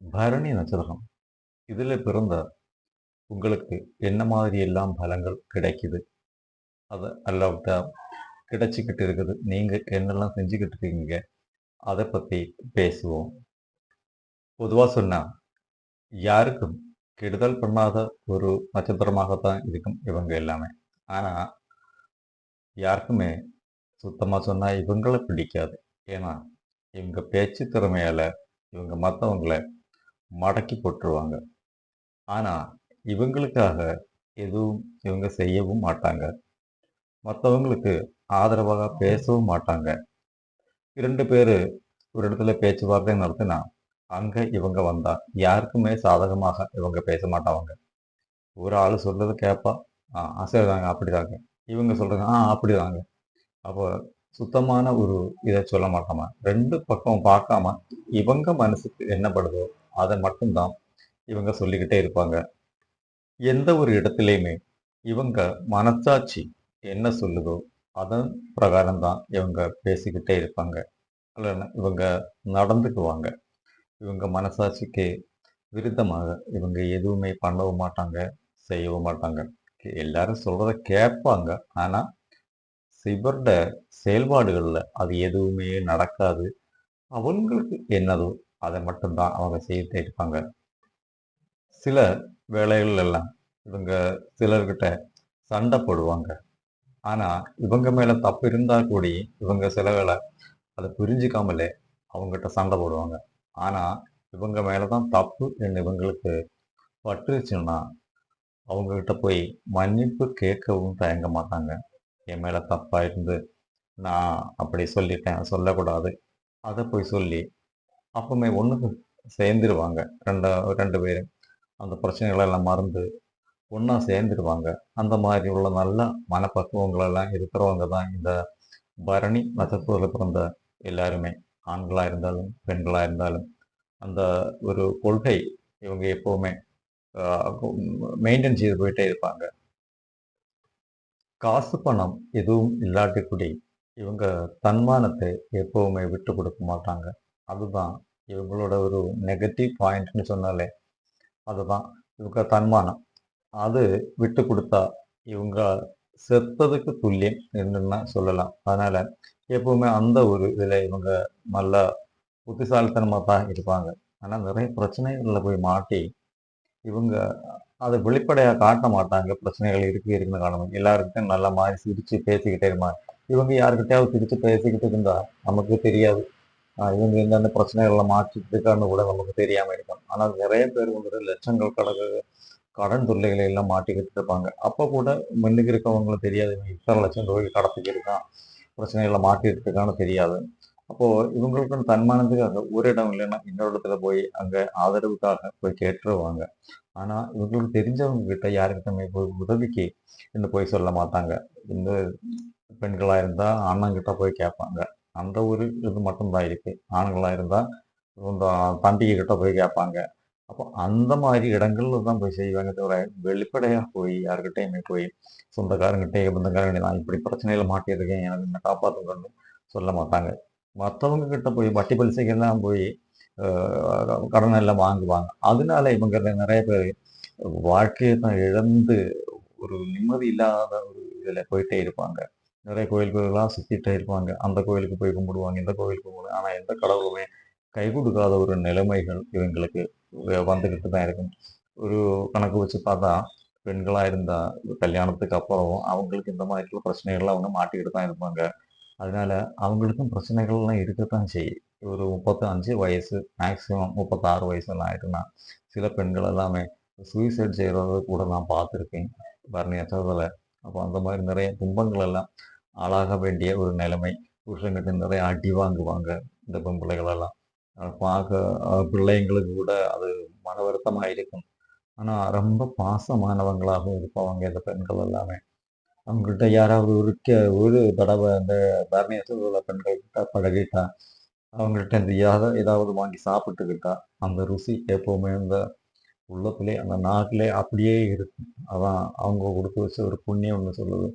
பரணி நட்சத்திரம். இதில் பிறந்த உங்களுக்கு என்ன மாதிரி எல்லாம் பலங்கள் கிடைக்குது? அது அல்லாவிட்டா கிடைச்சிக்கிட்டு இருக்குது. நீங்கள் என்னெல்லாம் செஞ்சுக்கிட்டு இருக்கீங்க? அதை பற்றி பேசுவோம். பொதுவாக சொன்னால் யாருக்கும் கெடுதல் பண்ணாத ஒரு நட்சத்திரமாகத்தான் இருக்கும் இவங்க எல்லாமே. ஆனால் யாருக்குமே சுத்தமாக சொன்னால் இவங்களை பிடிக்காது. ஏன்னா இவங்க பேச்சு திறமையால் இவங்க மற்றவங்களை மடக்கி போட்டுருவாங்க ஆனால் இவங்களுக்காக எதுவும் இவங்க செய்யவும் மாட்டாங்க. மற்றவங்களுக்கு ஆதரவாக பேசவும் மாட்டாங்க. இரண்டு பேர் ஒரு இடத்துல பேச்சுவார்த்தை நடத்தினா அங்கே இவங்க வந்தா யாருக்குமே சாதகமாக இவங்க பேச மாட்டாங்க. ஒரு ஆள் சொல்கிறது கேட்பா ஆ சரிதாங்க அப்படிதாங்க. இவங்க சொல்றாங்க ஆ அப்படிதாங்க. அப்போ சுத்தமான ஒரு இதை சொல்ல மாட்டாம ரெண்டு பக்கம் பார்க்காம இவங்க மனசுக்கு என்னப்படுதோ அதை மட்டும்தான் இவங்க சொல்லிக்கிட்டே இருப்பாங்க. எந்த ஒரு இடத்துலையுமே இவங்க மனசாட்சி என்ன சொல்லுதோ அதன் பிரகாரம் தான் இவங்க பேசிக்கிட்டே இருப்பாங்க. இல்லைன்னா இவங்க நடந்துக்குவாங்க. இவங்க மனசாட்சிக்கு விருத்தமாக இவங்க எதுவுமே பண்ணவும் மாட்டாங்க செய்யவும் மாட்டாங்க. எல்லாரும் சொல்கிறத கேட்பாங்க. ஆனால் இவரோட செயல்பாடுகளில் அது எதுவுமே நடக்காது. அவங்களுக்கு என்னதோ அதை மட்டும்தான் அவங்க செய்துட்டே இருப்பாங்க சில வேலைகள் எல்லாம் இவங்க சிலர்கிட்ட சண்டை போடுவாங்க. ஆனால் இவங்க மேலே தப்பு இருந்தால் கூடி இவங்க சில வேலை அதை புரிஞ்சுக்காமலே அவங்ககிட்ட சண்டை போடுவாங்க. ஆனால் இவங்க மேலே தான் தப்பு என்று இவங்களுக்கு பட்டுருச்சுன்னா அவங்கக்கிட்ட போய் மன்னிப்பு கேட்கவும் தயங்க மாட்டாங்க. என் மேலே தப்பாக இருந்து நான் அப்படி சொல்லிட்டேன் சொல்லக்கூடாது. அதை போய் சொல்லி அப்பவுமே ஒண்ணுக்கு சேர்ந்துருவாங்க. ரெண்டு ரெண்டு பேரும் அந்த பிரச்சனைகளெல்லாம் மறந்து ஒன்றா சேர்ந்துருவாங்க. அந்த மாதிரி உள்ள நல்ல மனப்பக்குவங்களெல்லாம் இருக்கிறவங்க தான் இந்த பரணி நட்சத்திரத்தில் பிறந்த எல்லாருமே. ஆண்களாக இருந்தாலும் பெண்களாக இருந்தாலும். அந்த ஒரு கொள்கை இவங்க எப்போவுமே மெயின்டைன் செய்து போயிட்டே இருப்பாங்க. காசு பணம் எதுவும் இல்லாட்டி கூடி இவங்க தன்மானத்தை எப்போவுமே விட்டு கொடுக்க மாட்டாங்க. அதுதான் இவங்களோட ஒரு நெகட்டிவ் பாயிண்ட்னு சொன்னாலே அதுதான். இவங்க தன்மானம். அது விட்டு கொடுத்தா இவங்க செத்ததுக்கு துல்லியம் என்னன்னா சொல்லலாம். அதனால எப்பவுமே அந்த ஒரு இதில் இவங்க நல்ல புத்திசாலித்தனமாக தான் இருப்பாங்க. ஆனால் நிறைய பிரச்சனைகளில் போய் மாட்டி இவங்க அதை வெளிப்படையாக காட்ட மாட்டாங்க. பிரச்சனைகள் இருக்கு இருக்குன்னு காணும். எல்லாருக்கும் நல்ல மாதிரி சிரித்து பேசிக்கிட்டே இருப்பாங்க. இவங்க யாருக்கிட்டையாவது சிரித்து பேசிக்கிட்டு இருந்தா நமக்கு தெரியாது. இவங்க எந்தெந்த பிரச்சனைகளை மாற்றிட்டு இருக்கான்னு கூட நமக்கு தெரியாமல் இருக்கும். ஆனால் நிறைய பேர் வந்துட்டு லட்சங்கள் கடக்கு கடன் தொல்லைகளை எல்லாம் மாட்டிக்கிட்டு இருப்பாங்க. அப்போ கூட முன்னுக்கு இருக்கவங்களும் தெரியாது இவங்க இத்தனை லட்சம் ரூபாய்க்கு கடத்திக்கு இருக்கான். பிரச்சனைகளை மாட்டிட்டு இருக்கான்னு தெரியாது. அப்போது இவங்களுக்கும் தன்மானத்துக்காக ஒரு இடம் இல்லைன்னா இன்னொரு இடத்துல போய் அங்கே ஆதரவுக்காக போய் கேட்டுருவாங்க. ஆனால் இவங்களுக்கு தெரிஞ்சவங்க கிட்ட யாருக்கிட்டமே போய் உதவிக்கு இன்னும் போய் சொல்ல மாட்டாங்க. இந்த பெண்களாக இருந்தால் அண்ணங்கிட்ட போய் கேட்பாங்க. அந்த ஒரு இது மட்டும்தான் இருக்கு. ஆண்களாக இருந்தால் இந்த தம்பிக்கு கிட்ட போய் கேட்பாங்க. அப்போ அந்த மாதிரி இடங்கள்ல தான் போய் செய்வாங்க தவிர வெளிப்படையாக போய் யாருக்கிட்டையுமே போய் சொந்தக்காரங்கிட்டே பந்தக்காரங்க நான் இப்படி பிரச்சனையில் மாட்டியிருக்கேன் எனக்கு என்ன காப்பாற்றுங்கன்னு சொல்ல மாட்டாங்க. மற்றவங்க கிட்ட போய் வட்டி பலிசைக்கெல்லாம் போய் கடன் எல்லாம் வாங்குவாங்க. அதனால இவங்க நிறைய பேர் வாழ்க்கையை தான் இழந்து ஒரு நிம்மதி இல்லாத ஒரு இதில் போயிட்டே இருப்பாங்க. நிறைய கோயில்கள்லாம் சுற்றிட்டே இருப்பாங்க. அந்த கோயிலுக்கு போய் கும்பிடுவாங்க இந்த கோயிலுக்கு கும்பிடுவாங்க. ஆனால் எந்த கடவுளுமே கை கொடுக்காத ஒரு நிலைமைகள் இவங்களுக்கு வந்துக்கிட்டு தான் இருக்கும். ஒரு கணக்கு வச்சு பார்த்தா பெண்களாக இருந்தால் கல்யாணத்துக்கு அப்புறம் அவங்களுக்கு இந்த மாதிரி பிரச்சனைகள்லாம் அவங்க மாட்டிக்கிட்டு தான் இருப்பாங்க. அதனால அவங்களுக்கும் பிரச்சனைகள்லாம் இருக்கத்தான் செய்யும். ஒரு முப்பத்தி அஞ்சு வயசு மேக்சிமம் முப்பத்தாறு வயசுலாம் ஆயிட்டுனா சில பெண்கள் எல்லாமே சூசைட் செய்கிறத கூட நான் பார்த்துருக்கேன். பரணி அப்போ அந்த மாதிரி நிறைய துன்பங்கள் எல்லாம் ஆளாக வேண்டிய ஒரு நிலைமை. புருஷங்கிட்ட நிறைய அடி வாங்குவாங்க இந்த பொம்பளைகளெல்லாம். பார்க்க பிள்ளைங்களுக்கு கூட அது மன வருத்தமாக இருக்கும். ஆனால் ரொம்ப பாசமானவங்களாகவும் இருப்பவங்க இந்த பெண்கள் எல்லாமே. அவங்ககிட்ட யாராவது ஒரு ஒரு தடவை அந்த தர்ணியத்தில் உள்ள பெண்கள் கிட்ட பழகிட்டா அவங்கள்ட்ட இந்த ஏதாவது வாங்கி சாப்பிட்டுக்கிட்டா அந்த ருசி எப்போவுமே இந்த உள்ளத்துலேயே அந்த நாட்டிலே அப்படியே இருக்கும். அதான் அவங்க கொடுத்து வச்ச ஒரு புண்ணியம் ஒன்று சொல்லுது.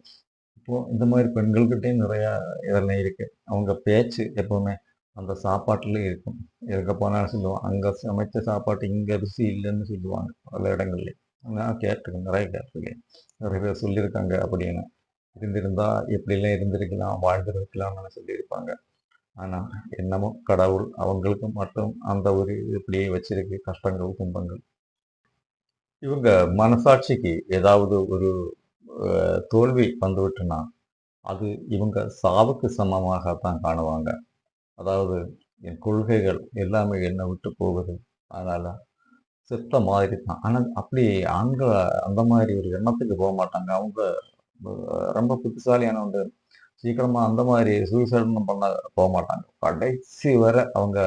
இப்போ இந்த மாதிரி பெண்கள்கிட்டையும் நிறையா இதெல்லாம் இருக்குது அவங்க பேச்சு எப்போவுமே அந்த சாப்பாட்டில் இருக்கும். எங்கே போனாலும் சொல்லுவாங்க. அங்கே சமைச்ச சாப்பாட்டு இங்கே ருசி இல்லைன்னு சொல்லுவாங்க பல இடங்கள்லேயே நான் கேட்டிருக்கேன் நிறைய கேட்டிருக்கேன். நிறைய பேர் சொல்லியிருக்காங்க அப்படின்னு. இருந்திருந்தா எப்படிலாம் இருந்திருக்கலாம் வாழ்ந்திருக்கலாம்னு சொல்லியிருப்பாங்க. ஆனால் என்னமோ கடவுள் அவங்களுக்கு மட்டும் அந்த ஒரு இப்படியே வச்சிருக்கு. கஷ்டங்கள் துன்பங்கள். இவங்க மனசாட்சிக்கு ஏதாவது ஒரு தோல்வி வந்துவிட்டுனா அது இவங்க சாவுக்கு சமமாகத்தான் காணுவாங்க. அதாவது என் கொள்கைகள் எல்லாமே என்னை விட்டு போகுது. அதனால் செத்த மாதிரி தான் ஆனால் அப்படி ஆண்கள் அந்த மாதிரி ஒரு எண்ணத்துக்கு போக மாட்டாங்க. அவங்க ரொம்ப ரொம்ப புத்திசாலியானவங்க. சீக்கிரமாக அந்த மாதிரி சூசைட் பண்ண போக மாட்டாங்க. கடைசி வரை அவங்க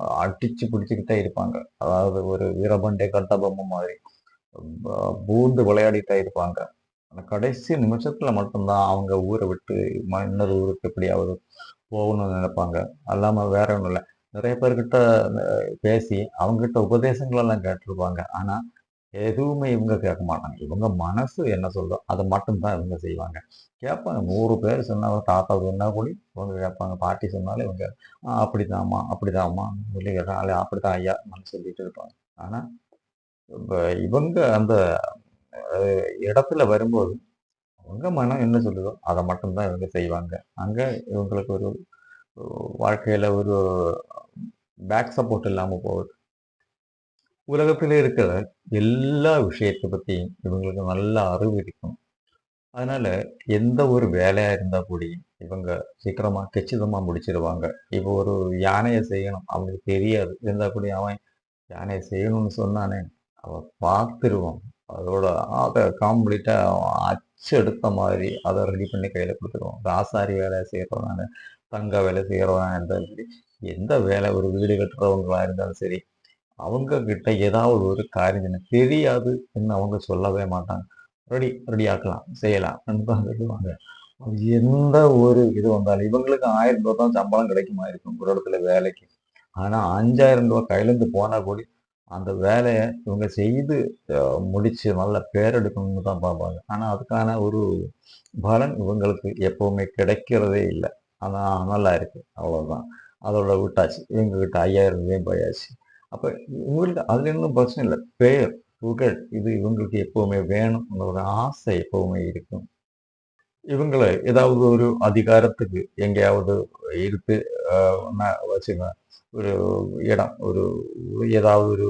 அஹ், அடிச்சு பிடிச்சுக்கிட்டே இருப்பாங்க. அதாவது ஒரு வீரபண்டே கட்டபொம்மை மாதிரி பூந்து விளையாடிட்டே இருப்பாங்க. அந்த கடைசி நிமிஷத்துல மட்டும்தான் அவங்க ஊரை விட்டு இன்னொரு ஊருக்கு எப்படியாவது போகணும்னு நினைப்பாங்க. அல்லாம வேற ஒன்றும் இல்லை. நிறைய பேர்கிட்ட பேசி அவங்ககிட்ட உபதேசங்களெல்லாம் கேட்டிருப்பாங்க. ஆனா எதுவுமே இவங்க கேட்க மாட்டாங்க. இவங்க மனசு என்ன சொல்றோ அதை மட்டும்தான் இவங்க செய்வாங்க. கேட்பாங்க. நூறு பேர் சொன்னாங்க தாத்தா சொன்னா கூட இவங்க கேட்பாங்க. பாட்டி சொன்னாலும் இவங்க அப்படிதான்மா அப்படிதாம்மா அப்படிதாம்மா சொல்லி கேட்டாலே அப்படிதான் ஐயா சொல்லிட்டு இருப்பாங்க. ஆனா இவங்க அந்த இடத்துல வரும்போது அவங்க மனம் என்ன சொல்லுதோ அதை மட்டும்தான் இவங்க செய்வாங்க. அங்க இவங்களுக்கு ஒரு வாழ்க்கையில் வாழ்க்கையில ஒரு பேக் சப்போர்ட் இல்லாமல் போகுது. உலகத்தில் இருக்கிற எல்லா விஷயத்தை பற்றியும் இவங்களுக்கு நல்ல அறிவு இருக்கும். அதனால எந்த ஒரு வேலையா இருந்தால் கூட இவங்க சீக்கிரமா கச்சிதமா முடிச்சிடுவாங்க இப்போ ஒரு யானையை செய்யணும் அவங்களுக்கு தெரியாது. இருந்தால் கூட அவன் யானையை செய்யணும்னு சொன்னானே அவன் பார்த்துருவான். அதோட அதை காம்ப்ளீட்டாக அச்சு எடுத்த மாதிரி அதை ரெடி பண்ணி கையில் கொடுத்துருவோம். ராசாரி வேலை வேலையை தங்க வேலை செய்கிறவங்க இருந்தாலும் சரி எந்த வேலை ஒரு வீடு கட்டுறவங்களாக இருந்தாலும் சரி அவங்க கிட்ட ஏதாவது ஒரு காரியம் எனக்கு தெரியாது என்று அவங்க சொல்லவே மாட்டாங்க. ரெடி ரெடி ஆக்கலாம் செய்யலாம். தான் சொல்லுவாங்க. எந்த ஒரு இது வந்தாலும் இவங்களுக்கு ஆயிரம் ரூபா தான் சம்பளம் கிடைக்குமா இருக்கும் ஒரு இடத்துல வேலைக்கு. ஆனால் அஞ்சாயிரம் ரூபா கையிலேருந்து போனால் கூட அந்த வேலையை இவங்க செய்து முடித்து முடிச்சு நல்ல பேர் எடுக்கணும்னு தான் பார்ப்பாங்க. ஆனால் அதுக்கான ஒரு பலன் இவங்களுக்கு எப்பவுமே கிடைக்கிறதே இல்லை. ஆனால் நல்லா இருக்குது அவ்வளோதான் அதோட விட்டாச்சு. இவங்க கிட்ட ஐயாயிரம் ரூபாயும் போயாச்சு. அப்போ இவங்களுக்கு அதுல இன்னும் பிரச்சனை இல்லை. பேர் புகழ் இது இவங்களுக்கு எப்பவுமே வேணும் ஒரு ஆசை எப்பவுமே இருக்கும். இவங்களை ஏதாவது ஒரு அதிகாரத்துக்கு எங்கேயாவது இருக்கு வச்சுக்கோங்க ஒரு இடம் ஒரு ஏதாவது ஒரு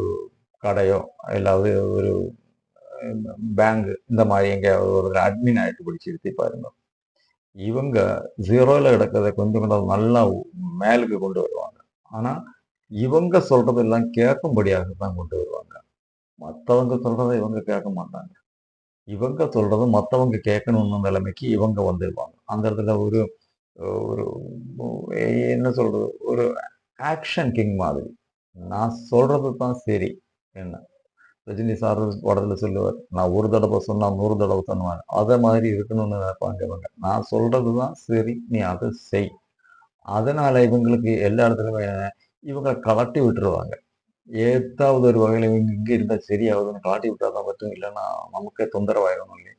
கடையோ இல்லாவது ஒரு பேங்க் இந்த மாதிரி எங்கேயாவது ஒரு அட்மின் ஆகிட்டு பிடிச்சிருத்தி பாருங்க. இவங்க ஜீரோல கிடக்கிறத கொஞ்சம் கொஞ்சம் நல்லா மேலுக்கு கொண்டு வருவாங்க. ஆனால் இவங்க சொல்றதெல்லாம் கேட்கும்படியாக தான் கொண்டு வருவாங்க. மற்றவங்க சொல்றதை இவங்க கேட்க மாட்டாங்க. இவங்க சொல்றது மற்றவங்க கேட்கணும்னு நிலைமைக்கு இவங்க வந்துருவாங்க. அந்த இடத்துல ஒரு ஒரு என்ன சொல்றது? ஒரு ஆக்ஷன் கிங் மாதிரி. நான் சொல்கிறது தான் சரி என்ன? ரஜினி சார் படத்தில் சொல்லுவார் நான் ஒரு தடவை சொன்னால் நூறு தடவை சொன்னுவேன் அதை மாதிரி இருக்கணும்னு நினைப்பாங்க இவங்க. நான் சொல்கிறது தான் சரி நீ அதை செய். அதனால் இவங்களுக்கு எல்லா இடத்துலையுமே இவங்க கலட்டி விட்டுருவாங்க. ஏதாவது ஒரு வகையில் இவங்க இங்கே இருந்தால் சரியாகுதுன்னு கழட்டி விட்டால் தான் மட்டும் இல்லைன்னா நமக்கே தொந்தரவாயிடணும் இல்லையா?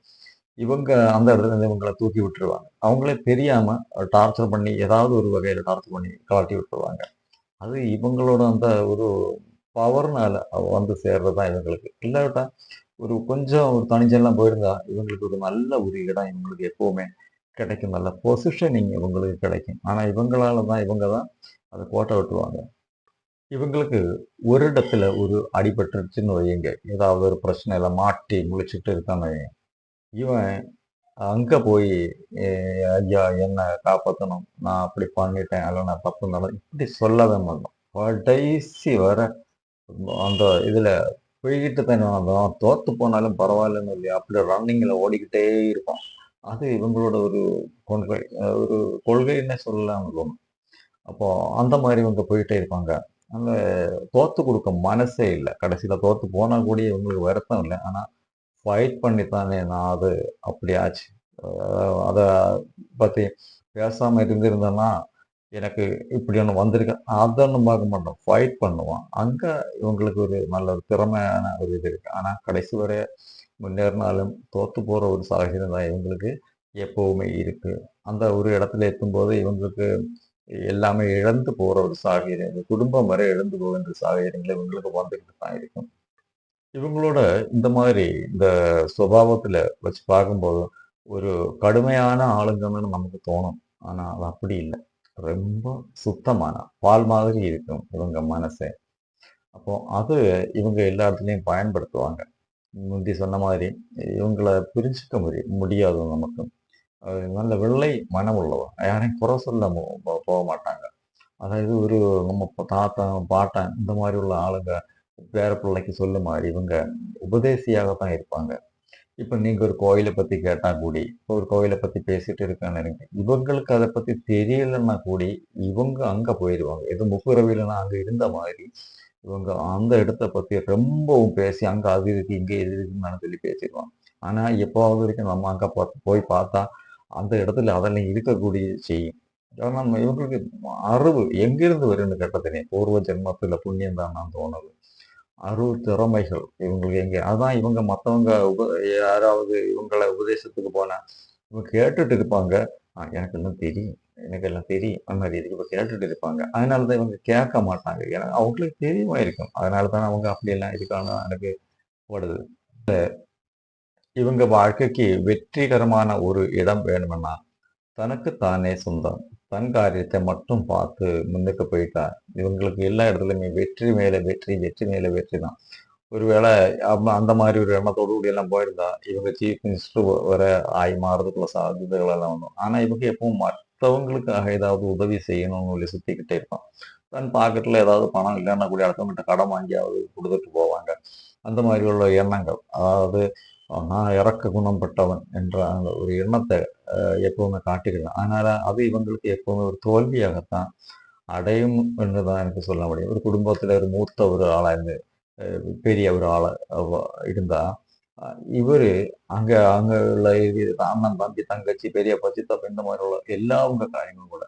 இவங்க அந்த இடத்துல இருந்து இவங்களை தூக்கி விட்டுருவாங்க. அவங்களே தெரியாமல் டார்ச்சர் பண்ணி ஏதாவது ஒரு வகையில் டார்ச்சர் பண்ணி காட்டி விட்டுருவாங்க. அது இவங்களோட அந்த ஒரு பவர்னால வந்து சேர்றது தான் இவங்களுக்கு. இல்லாவிட்டா ஒரு கொஞ்சம் ஒரு தனிச்செல்லாம் போயிருந்தா இவங்களுக்கு ஒரு நல்ல ஒரு இடம் இவங்களுக்கு எப்பவுமே கிடைக்கும். நல்ல பொசிஷனிங் இவங்களுக்கு கிடைக்கும். ஆனால் இவங்களால தான் இவங்க தான் அதை கோட்டை விட்டுருவாங்க இவங்களுக்கு ஒரு இடத்துல ஒரு அடிபட்டுருச்சுன்னு வையுங்க. ஏதாவது ஒரு பிரச்சனையில மாட்டி முழிச்சுட்டு இருக்கான்னு வையுங்க. இவன் அங்க போய் ஐயா என்ன காப்பாற்றணும் நான் அப்படி பண்ணிட்டேன். அல்ல நான் தப்பு இருந்தாலும் இப்படி சொல்லவே மாட்டோம் கடைசி வர அந்த இதுல போய்கிட்டு தானே வந்தோம் தோத்து போனாலும் பரவாயில்லன்னு இல்லையா அப்படி ரன்னிங்ல ஓடிக்கிட்டே இருப்போம் அது இவங்களோட ஒரு கொள்கை ஒரு கொள்கைன்னே சொல்லலாம் தோணும் அப்போ அந்த மாதிரி இவங்க போயிட்டே இருப்பாங்க. அந்த தோத்து கொடுக்க மனசே இல்லை. கடைசியில தோத்து போனா கூட இவங்களுக்கு வருத்தம் இல்லை. ஆனா ஃபைட் பண்ணித்தானே நான் அது அப்படி ஆச்சு. அதை பற்றி பேசாமல் இருந்திருந்தேன்னா எனக்கு இப்படி ஒன்று அதை அதொன்னும் பார்க்க மாட்டோம் ஃபைட் பண்ணுவான் அங்கே இவங்களுக்கு ஒரு நல்ல ஒரு திறமையான ஒரு இது இருக்குது ஆனால் கடைசி வரை முன்னேறினாலும் தோற்று போகிற ஒரு சாகசம் தான் இவங்களுக்கு எப்போவுமே இருக்குது அந்த ஒரு இடத்துல எத்தும்போது இவங்களுக்கு எல்லாமே இழந்து போகிற ஒரு சாகரியம் குடும்பம் வரை இழந்து போகின்ற சாகரியங்கள் இவங்களுக்கு வந்துக்கிட்டு தான் இருக்கும். இவங்களோட இந்த மாதிரி இந்த சுபாவத்தில் வச்சு பார்க்கும்போது ஒரு கடுமையான ஆளுங்கன்னு நமக்கு தோணும். ஆனால் அது அப்படி இல்லை. ரொம்ப சுத்தமான பால் மாதிரி இருக்கும் இவங்க மனசே. அப்போ அது இவங்க எல்லா இடத்துலையும் பயன்படுத்துவாங்க. முந்தி சொன்ன மாதிரி இவங்கள பிரிச்சுக்க முடியும் முடியாது நமக்கு. நல்ல வெள்ளை மனம் உள்ளவன் யாரையும் குறை சொல்ல போ- போக மாட்டாங்க. அதாவது ஒரு நம்ம ப- தாத்தன் பாட்டன் இந்த மாதிரி உள்ள ஆளுங்க பேர பிள்ளைக்கு சொல்லு மாதிரி இவங்க உபதேசியாக தான் இருப்பாங்க. இப்போ நீங்கள் ஒரு கோயிலை பற்றி கேட்டால் கூடி இப்போ ஒரு கோயிலை பற்றி பேசிட்டு இருக்கான்னு இவங்களுக்கு அதை பற்றி தெரியலன்னா கூடி இவங்க அங்கே போயிடுவாங்க எது முப்புரவில்னா அங்கே இருந்த மாதிரி இவங்க அந்த இடத்த பற்றி ரொம்பவும் பேசி அங்கே அது இருக்கு இங்கே இது இருக்குன்னு சொல்லி பேசிடுவாங்க. ஆனால் எப்போவாவது வரைக்கும் நம்ம அங்கே பார்த்து போய் பார்த்தா அந்த இடத்துல அதெல்லாம் இருக்கக்கூடிய செய்யும். ஏன்னா நம்ம இவங்களுக்கு அறிவு எங்கிருந்து வரும்னு கேட்டதுனே பூர்வ ஜென்மத்தில் புண்ணியம் தான் நான் தோணுது. அருள் திறமைகள் இவங்களுக்கு எங்க அதான் இவங்க மற்றவங்க உப யாராவது இவங்களை உபதேசத்துக்கு போனால் இவங்க கேட்டுட்டு இருப்பாங்க. எனக்கு எல்லாம் தெரியும். எனக்கு எல்லாம் தெரியும். அந்த மாதிரி இதுக்கு இப்போ கேட்டுட்டு இருப்பாங்க. அதனால தான் இவங்க கேட்க மாட்டாங்க. ஏன்னா அவங்களுக்கு தெரியுமா இருக்கும் அதனால தான் அவங்க அப்படியெல்லாம் இருக்காங்க எனக்கு ஓடுது இவங்க வாழ்க்கைக்கு வெற்றிகரமான ஒரு இடம் வேணுமென்னா தனக்கு தானே சொந்தம். தன் காரியத்தை மட்டும் பார்த்து முன்னுக்கு போயிட்டார். இவங்களுக்கு எல்லா இடத்துலையுமே வெற்றி மேலே வெற்றி வெற்றி மேலே வெற்றி தான். ஒருவேளை அந்த மாதிரி ஒரு எண்ணத்தோடு கூடி எல்லாம் போயிருந்தா இவங்க சீஃப் மினிஸ்டர் வர ஆகி மாறுறதுக்குள்ள சாಧ್ಯதைகள் எல்லாம் வந்தோம் ஆனால் இவங்க எப்பவும் மற்றவங்களுக்காக ஏதாவது உதவி செய்யணும்னு சொல்லி சுத்திக்கிட்டே இருப்பான். தன் பாக்கெட்டில் ஏதாவது பணம் இல்லைன்னா கூட அடுத்தவங்கிட்ட கடன் வாங்கியாவது கொடுத்துட்டு போவாங்க. அந்த மாதிரி உள்ள எண்ணங்கள். அதாவது நான் இறக்க குணம் பட்டவன் என்ற அந்த ஒரு எண்ணத்தை எப்பவுமே காட்டிக்கிறேன் அதனால் அது இவங்களுக்கு எப்பவுமே ஒரு தோல்வியாகத்தான் அடையும் என்று தான் எனக்கு சொல்ல முடியும். ஒரு குடும்பத்தில் ஒரு மூத்த ஒரு ஆளாக இருந்து பெரிய ஒரு ஆளாக இருந்தால் இவர் அங்கே அங்கே உள்ள இது அண்ணன் தம்பி தங்கச்சி பெரிய சித்தப்பா இந்த மாதிரி உள்ள எல்லா உங்க காரியங்களும் கூட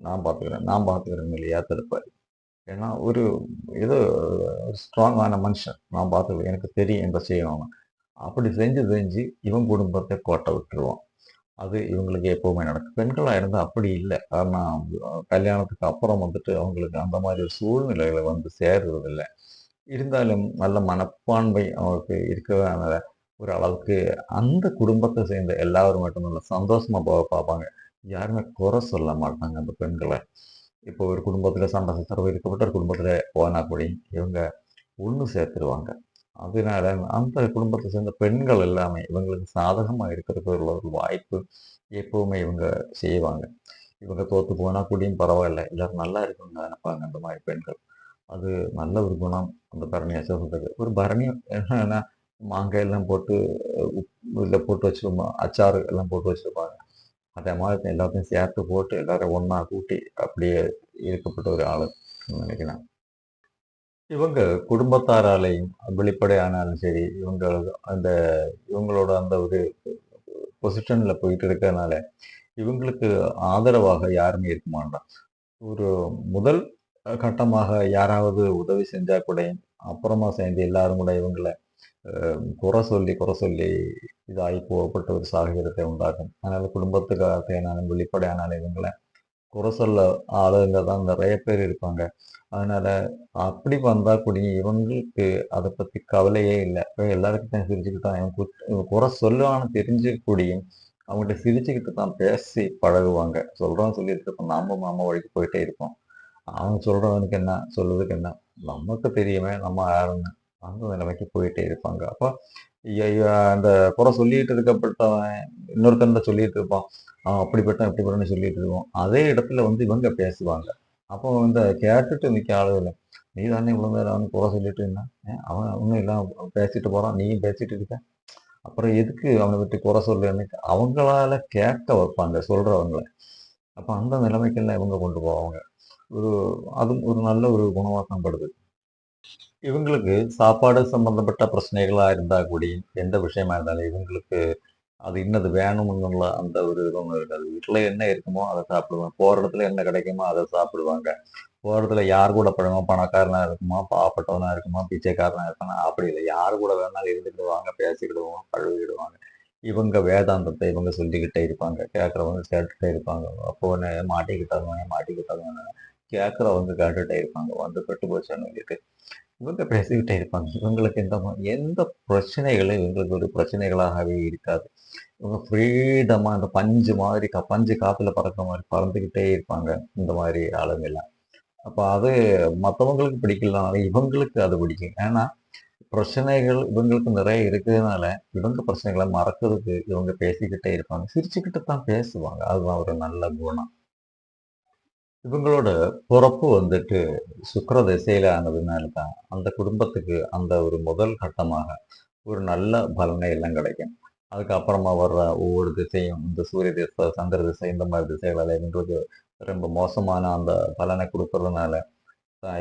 நான் பார்த்துக்கிறேன். நான் பாத்துக்கிறேன் இல்லையா திருப்பாரு ஏன்னா ஒரு இது ஸ்ட்ராங்கான மனுஷன் நான் பார்த்துக்கிறேன். எனக்கு தெரியும் என்ன செய்யணும் அப்படி செஞ்சு செஞ்சு இவன் குடும்பத்தை கோட்டை விட்டுருவான். அது இவங்களுக்கு எப்போவுமே நடக்கும். பெண்களாக இருந்தால் அப்படி இல்லை. காரணம் கல்யாணத்துக்கு அப்புறம் வந்துட்டு அவங்களுக்கு அந்த மாதிரி ஒரு சூழ்நிலைகளை வந்து சேர்றதில்லை. இருந்தாலும் நல்ல மனப்பான்மை அவங்களுக்கு இருக்கிறதுனால ஒரு அளவுக்கு அந்த குடும்பத்தை சேர்ந்த எல்லாரும் மட்டும் நல்ல சந்தோஷமாக போக பார்ப்பாங்க. யாருமே குறை சொல்ல மாட்டாங்க அந்த பெண்களை. இப்போ ஒரு குடும்பத்தில் சண்டை சச்சரவு இருக்கப்பட்ட ஒரு குடும்பத்தில் போனால் கூட இவங்க ஒன்று சேர்த்துருவாங்க. அதனால அந்த குடும்பத்தை சேர்ந்த பெண்கள் எல்லாமே இவங்களுக்கு சாதகமாக இருக்கிறதுக்கு உள்ள ஒரு வாய்ப்பு எப்பவுமே இவங்க செய்வாங்க. இவங்க தோற்று போனால் கூடயும் பரவாயில்ல. எல்லாரும் நல்லா இருக்குங்க நினைப்பாங்க அந்த மாதிரி பெண்கள். அது நல்ல ஒரு குணம் அந்த பரணி அசோகத்துக்கு. ஒரு பரணி என்னன்னா மாங்காய் எல்லாம் போட்டு உப்பு இதில் போட்டு வச்சிருப்போம். அச்சாறு எல்லாம் போட்டு வச்சிருப்பாங்க. அதே மாதிரி எல்லாத்தையும் சேர்த்து போட்டு எல்லாரும் ஒன்றா கூட்டி அப்படியே இருக்கப்பட்ட ஒரு ஆள் நினைக்கிறேன். இவங்க குடும்பத்தாராலையும் வெளிப்படையானாலும் சரி இவங்க அந்த இவங்களோட அந்த ஒரு பொசிஷனில் போயிட்டு இருக்கறனால இவங்களுக்கு ஆதரவாக யாருமே இருக்க மாட்டான் ஒரு முதல் கட்டமாக யாராவது உதவி செஞ்சா கூட அப்புறமா சேர்ந்து எல்லாரும் கூட இவங்களை குறை சொல்லி குறை சொல்லி இதாகி போகப்பட்ட ஒரு சாகிரத்தை உண்டாகும் அதனால குடும்பத்துக்காக தேனாலும் வெளிப்படையானாலும் இவங்களை குறை சொல்ல ஆளுங்க தான் நிறைய பேர் இருப்பாங்க. அதனால அப்படி வந்தா கூட இவங்களுக்கு அதை பத்தி கவலையே இல்லை. இப்போ எல்லாருக்கிட்டையும் சிரிச்சுக்கிட்டு தான் இவன் இவன் குறை சொல்லுவான்னு தெரிஞ்சு கூடியும் அவங்ககிட்ட சிரிச்சுக்கிட்டு தான் பேசி பழகுவாங்க. சொல்றோம் சொல்லிட்டு இருப்போம் நாம மாமா வழிக்கு போயிட்டே இருப்போம். அவன் சொல்றவனுக்கு என்ன சொல்றதுக்கு என்ன? நமக்கு தெரியுமே நம்ம யாருன்னு. அந்த நிலைமைக்கு போயிட்டே இருப்பாங்க. அப்போ அந்த குறை சொல்லிட்டு இருக்கப்பட்டவன் இன்னொருத்தன் சொல்லிட்டு இருப்பான். அவன் அப்படிப்பட்டான் இப்படிப்பட்டன்னு சொல்லிட்டு இருப்போம் அதே இடத்துல வந்து இவங்க பேசுவாங்க. அப்போ இந்த கேட்டுட்டு நிற்க ஆளுகள் நீ தானே இவ்வளோ நேரம் அவனுக்கு குறை சொல்லிட்டு இருந்தான் அவன் ஒன்றும் இல்லை பேசிட்டு போகிறான் நீயும் பேசிட்டு இருக்க. அப்புறம் எதுக்கு அவனை பற்றி குறை சொல்லுன்னு அவங்களால கேட்க வைப்பாங்க சொல்கிறவங்கள அப்போ அந்த நிலைமைக்கெல்லாம் இவங்க கொண்டு போவாங்க. ஒரு அதுவும் ஒரு நல்ல ஒரு குணவாக்கம் படுது இவங்களுக்கு சாப்பாடு சம்பந்தப்பட்ட பிரச்சனைகளாக இருந்தால் கூட எந்த விஷயமா இருந்தாலும் இவங்களுக்கு அது இன்னது வேணும்னுள்ள அந்த ஒரு இது ஒண்ணு இருக்காது. வீட்டில் என்ன இருக்குமோ அதை சாப்பிடுவாங்க போகிற இடத்துல என்ன கிடைக்குமோ அதை சாப்பிடுவாங்க. போகிற இடத்துல யார் கூட பழமோ பணக்காரனாக இருக்குமா பாப்பட்டவனாக இருக்குமா பிச்சைக்காரனாக இருப்பானா அப்படி இல்லை. யார் கூட வேணாலும் இருந்துக்கிடுவாங்க பேசிக்கிடுவாங்க பழகிடுவாங்க. இவங்க வேதாந்தத்தை இவங்க சொல்லிக்கிட்டே இருப்பாங்க. கேட்குறவங்க கேட்டுகிட்டே இருப்பாங்க. அப்போ ஒன்று மாட்டிக்கிட்டாங்க மாட்டிக்கிட்டாங்க கேட்குறவங்க கேட்டுகிட்டே இருப்பாங்க. வந்து கெட்டு போச்சு சொல்லிட்டு இவங்க பேசிக்கிட்டே இருப்பாங்க. இவங்களுக்கு எந்த எந்த பிரச்சனைகளும் இவங்களுக்கு ஒரு பிரச்சனைகளாகவே இருக்காது. இவங்க ஃப்ரீடமாக அந்த பஞ்சு மாதிரி க பஞ்சு காற்றுல பறக்கிற மாதிரி பறந்துக்கிட்டே இருப்பாங்க இந்த மாதிரி ஆளுங்க எல்லாம் அப்போ அது மற்றவங்களுக்கு பிடிக்கலனாலும் இவங்களுக்கு அது பிடிக்கும். ஏன்னா பிரச்சனைகள் இவங்களுக்கு நிறைய இருக்கிறதுனால இவங்க பிரச்சனைகளை மறக்கிறதுக்கு இவங்க பேசிக்கிட்டே இருப்பாங்க. சிரிச்சுக்கிட்டு தான் பேசுவாங்க. அதுதான் ஒரு நல்ல குணம். இவங்களோட பிறப்பு வந்துட்டு சுக்கர திசையில ஆனதுனால தான் அந்த குடும்பத்துக்கு அந்த ஒரு முதல் கட்டமாக ஒரு நல்ல பலனை எல்லாம் கிடைக்கும். அதுக்கப்புறமா வர்ற ஒவ்வொரு திசையும் இந்த சூரிய திசை சந்திர திசை இந்த மாதிரி திசைகளால் இவங்களுக்கு ரொம்ப மோசமான அந்த பலனை கொடுக்கறதுனால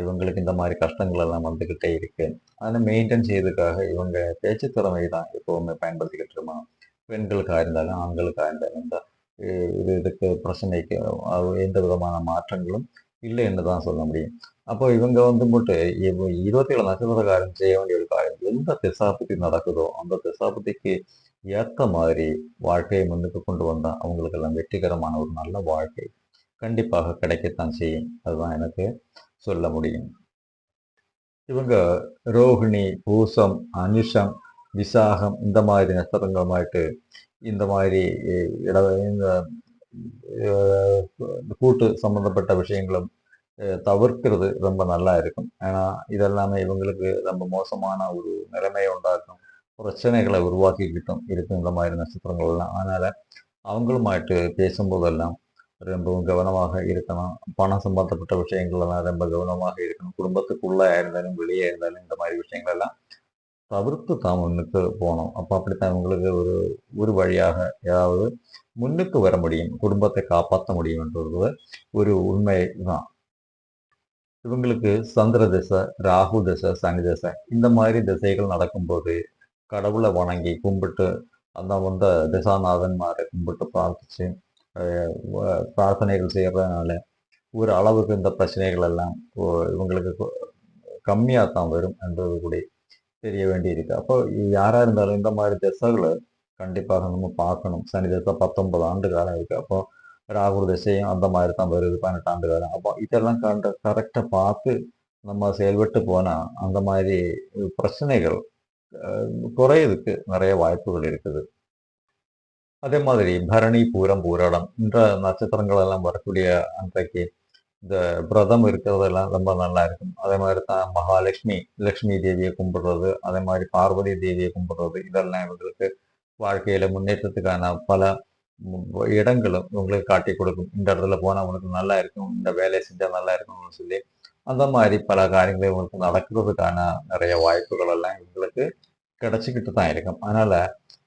இவங்களுக்கு இந்த மாதிரி கஷ்டங்கள் எல்லாம் வந்துக்கிட்டே இருக்கு. அதை மெயின்டைன் செய்யறதுக்காக இவங்க பேச்சு திறமை தான் எப்பவுமே பயன்படுத்திக்கிட்டு இருக்கோம் பெண்களுக்காக இருந்தாலும் ஆண்களுக்காக இருந்தாலும் இந்த இது இதுக்கு பிரச்சனைக்கு எந்த விதமான மாற்றங்களும் இல்லைன்னு தான் சொல்ல முடியும். அப்போ இவங்க வந்து மட்டும் இவ- இருபத்தி ஏழு நட்சத்திரக்காரன் செய்ய வேண்டிய ஒரு காரியம் எந்த திசாபுத்தி நடக்குதோ அந்த திசாபுத்திக்கு ஏற்ற மாதிரி வாழ்க்கையை முன்னுக்கு கொண்டு வந்தா அவங்களுக்கெல்லாம் வெற்றிகரமான ஒரு நல்ல வாழ்க்கை கண்டிப்பாக கிடைக்கத்தான் செய்யும். அதுதான் எனக்கு சொல்ல முடியும். இவங்க ரோஹிணி பூசம் அனுஷம் விசாகம் இந்த மாதிரி நட்சத்திரங்களுமாயிட்டு இந்த மாதிரி இ- இட இந்த கூட்டு சம்மந்தப்பட்ட விஷயங்களும் தவிர்க்கிறது ரொம்ப நல்லா இருக்கும் ஏன்னா இதெல்லாமே இவங்களுக்கு ரொம்ப மோசமான ஒரு நிலைமையை உண்டாக்கும் பிரச்சனைகளை உருவாக்கிக்கிட்டும் இருக்கும் இந்த மாதிரி நட்சத்திரங்கள்லாம் அதனால் அதனால பேசும்போதெல்லாம் ரொம்பவும் கவனமாக இருக்கணும் பணம் சம்பந்தப்பட்ட விஷயங்கள்லாம் ரொம்ப கவனமாக இருக்கணும் குடும்பத்துக்குள்ளே இருந்தாலும் வெளியே இருந்தாலும் இந்த மாதிரி விஷயங்கள் எல்லாம் தவிர்த்து தான் முன்னுக்கு போகணும். அப்போ அப்படித்தான் இவங்களுக்கு ஒரு ஒரு வழியாக ஏதாவது முன்னுக்கு வர முடியும். குடும்பத்தை காப்பாற்ற முடியும்ன்றது ஒரு உண்மை தான் இவங்களுக்கு சந்திர திசை ராகு திசை சனி திசை இந்த மாதிரி திசைகள் நடக்கும்போது கடவுளை வணங்கி கும்பிட்டு அந்த வந்த திசாநாதன்மாரை கும்பிட்டு பிரார்த்திச்சு பிரார்த்தனைகள் செய்யறதுனால ஒரு அளவுக்கு இந்த பிரச்சனைகள் எல்லாம் இவங்களுக்கு கம்மியாக தான் வரும் என்றது கூட தெரிய வேண்டியிருக்கு. அப்போ யாராக இருந்தாலும் இந்த மாதிரி திசைகளை கண்டிப்பாக நம்ம பார்க்கணும். சனி திசை பத்தொன்பது ஆண்டு காலம் இருக்குது அப்போ ராகு திசையும் அந்த மாதிரி தான் வருது. பன்னெண்டு ஆண்டு காலம். அப்போ இதெல்லாம் கண்ட கரெக்டாக பார்த்து நம்ம செயல்பட்டு போனால் அந்த மாதிரி பிரச்சனைகள் குறையதுக்கு நிறைய வாய்ப்புகள் இருக்குது. அதே மாதிரி பரணி பூரம் பூராடம் இந்த நட்சத்திரங்கள் எல்லாம் வரக்கூடிய அன்றைக்கு இந்த விரதம் இருக்கிறதெல்லாம் ரொம்ப நல்லா இருக்கும். அதே மாதிரி தான் மகாலட்சுமி லட்சுமி தேவியை கும்பிடுறது அதே மாதிரி பார்வதி தேவியை கும்பிடுறது இதெல்லாம் இவங்களுக்கு வாழ்க்கையில முன்னேற்றத்துக்கான பல இடங்களும் இவங்களுக்கு காட்டி கொடுக்கும். இந்த இடத்துல போனா உனக்கு நல்லா இருக்கும் இந்த வேலையை செஞ்சா நல்லா இருக்கும்னு சொல்லி அந்த மாதிரி பல காரியங்கள் இவங்களுக்கு நடக்கிறதுக்கான நிறைய வாய்ப்புகள் எல்லாம் இவங்களுக்கு கிடைச்சிக்கிட்டு தான் இருக்கும். அதனால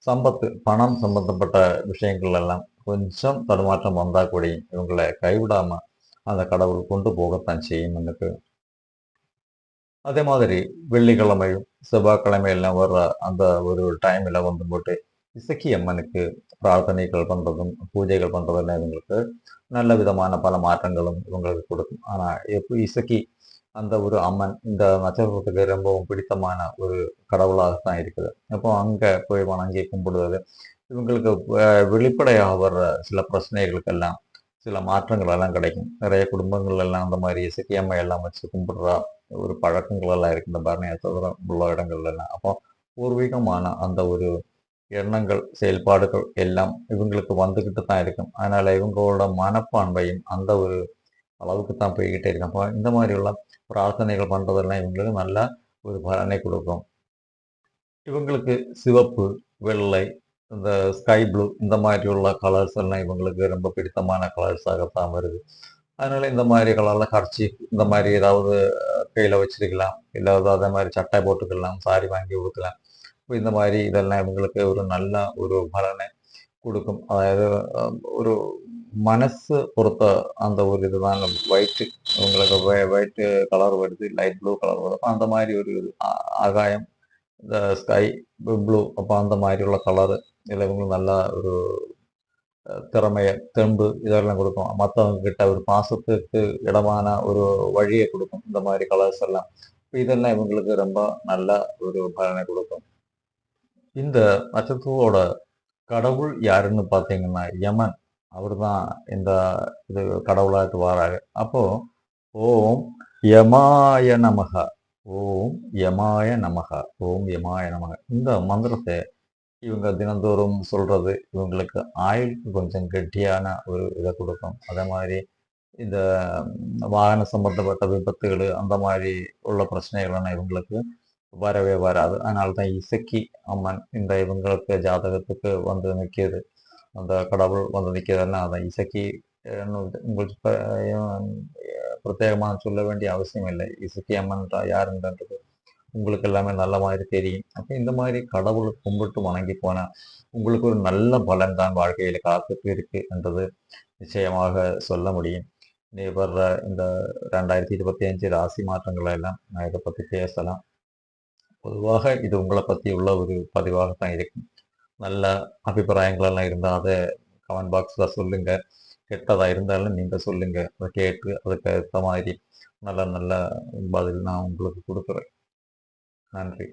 சம்பத்து பணம் சம்பந்தப்பட்ட விஷயங்கள் எல்லாம் கொஞ்சம் தடுமாற்றம் வந்தா கூட இவங்களை கைவிடாம அந்த கடவுள் கொண்டு போகத்தான் செய்யும் எனக்கு. அதே மாதிரி வெள்ளிக்கிழமையும் செவ்வாய்க்கிழமை எல்லாம் வர்ற அந்த ஒரு டைமில் வந்து போட்டு இசக்கி அம்மனுக்கு பிரார்த்தனைகள் பண்ணுறதும் பூஜைகள் பண்ணுறதுலாம் இவங்களுக்கு நல்ல விதமான பல மாற்றங்களும் இவங்களுக்கு கொடுக்கும். ஆனால் எப்போ இசக்கி அந்த ஒரு அம்மன் இந்த நட்சத்திரத்துக்கு ரொம்பவும் பிடித்தமான ஒரு கடவுளாக தான் இருக்குது. அப்போ அங்கே போய் வணங்கி கும்பிடுவது இவங்களுக்கு வெளிப்படையாக வர்ற சில பிரச்சனைகளுக்கெல்லாம் சில மாற்றங்கள் எல்லாம் கிடைக்கும். நிறைய குடும்பங்கள் எல்லாம் அந்த மாதிரி இசக்கி எல்லாம் வச்சு கும்பிடுறா ஒரு பழக்கங்கள் எல்லாம் இருக்கு. இந்த பரணி தவிர உள்ள இடங்கள்லாம் அப்போ பூர்வீகமான அந்த ஒரு எண்ணங்கள் செயல்பாடுகள் எல்லாம் இவங்களுக்கு வந்துக்கிட்டு தான் இருக்கும். அதனால இவங்களோட மனப்பான்மையும் அந்த ஒரு அளவுக்கு தான் போய்கிட்டே இருக்கும் அப்போ இந்த மாதிரி பிரார்த்தனைகள் பண்ணுறதெல்லாம் இவங்களுக்கு நல்ல ஒரு பலனை கொடுக்கும். இவங்களுக்கு சிவப்பு வெள்ளை இந்த ஸ்கை ப்ளூ இந்த மாதிரி உள்ள கலர்ஸ் எல்லாம் இவங்களுக்கு ரொம்ப பிடித்தமான கலர்ஸாகத்தான் வருது. அதனால் இந்த மாதிரி கலரில் கர்ச்சி இந்த மாதிரி ஏதாவது கையில் கையில வச்சிருக்கலாம். இல்லை அதே மாதிரி சட்டை போட்டுக்கலாம் சாரி வாங்கி கொடுக்கலாம் இப்போ இந்த மாதிரி இதெல்லாம் இவங்களுக்கு ஒரு நல்ல ஒரு பலனை கொடுக்கும். அதாவது ஒரு மனசு பொறுத்த அந்த ஒரு இதுதான். ஒயிட்டு உங்களுக்கு ஒயிட்டு கலர் வருது லைட் ப்ளூ கலர் வருது அந்த மாதிரி ஒரு ஆகாயம் இந்த ஸ்கை ப்ளூ അപ്പോൾ அந்த மாதிரிയുള്ള കളർ ഇലവങ്ങൾ നല്ല ഒരു திறமைய தெம்பு இதெல்லாம் கொடுக்கும். மற்றவங்க கிட்ட ஒரு பாசத்துக்கு இடமான ஒரு வழியை கொடுக்கும் இந்த மாதிரி கலர்ஸ் எல்லாம். இதெல்லாம் இவங்களுக்கு ரொம்ப நல்ல ஒரு பலனை கொடுக்கும். இந்த நட்சத்திரத்தோட கடவுள் யாருன்னு பார்த்தீங்கன்னா யமன். அவர் தான் இந்த இது கடவுளாட்டு வாராரு. அப்போ ஓம் யமாய நமக ஓம் யமாய நமக ஓம் யமாய நமக. இந்த மந்திரத்தை இவங்க தினந்தோறும் சொல்றது இவங்களுக்கு ஆயுளுக்கு கொஞ்சம் கெட்டியான ஒரு இதை கொடுக்கும். அதே மாதிரி இந்த வாகன சம்பந்தப்பட்ட விபத்துகள் அந்த மாதிரி உள்ள பிரச்சனைகள்லாம் இவங்களுக்கு வரவே வராது. அதனால தான் இசக்கி அம்மன் இந்த இவங்களுக்கு ஜாதகத்துக்கு வந்து நிற்கிது அந்த கடவுள் வந்து நிற்கிறதுனா அதான் இசக்கி உங்களுக்கு பிரத்யேகமாக சொல்ல வேண்டிய அவசியம் இல்லை. இசுக்கி அம்மன் யாருன்றது உங்களுக்கு எல்லாமே நல்ல மாதிரி தெரியும். அப்போ இந்த மாதிரி கடவுளை கும்பிட்டு வணங்கி போனால் உங்களுக்கு ஒரு நல்ல பலன் தான் வாழ்க்கையில் காத்துட்டு இருக்கு என்றது நிச்சயமாக சொல்ல முடியும். நீ வர்ற இந்த ரெண்டாயிரத்தி இருபத்தி அஞ்சு ராசி மாற்றங்களை எல்லாம் நான் இதை பற்றி பேசலாம். பொதுவாக இது உங்களை பற்றி உள்ள ஒரு பதிவாக தான் இருக்கும். நல்ல அபிப்பிராயங்களெல்லாம் இருந்தால் அதை கமெண்ட் பாக்ஸில் சொல்லுங்கள் கெட்டதாக இருந்தாலும் நீங்கள் சொல்லுங்கள் அதை கேட்டு அதுக்கு ஏற்ற மாதிரி நல்ல நல்ல பதில் நான் உங்களுக்கு கொடுக்குறேன். நன்றி.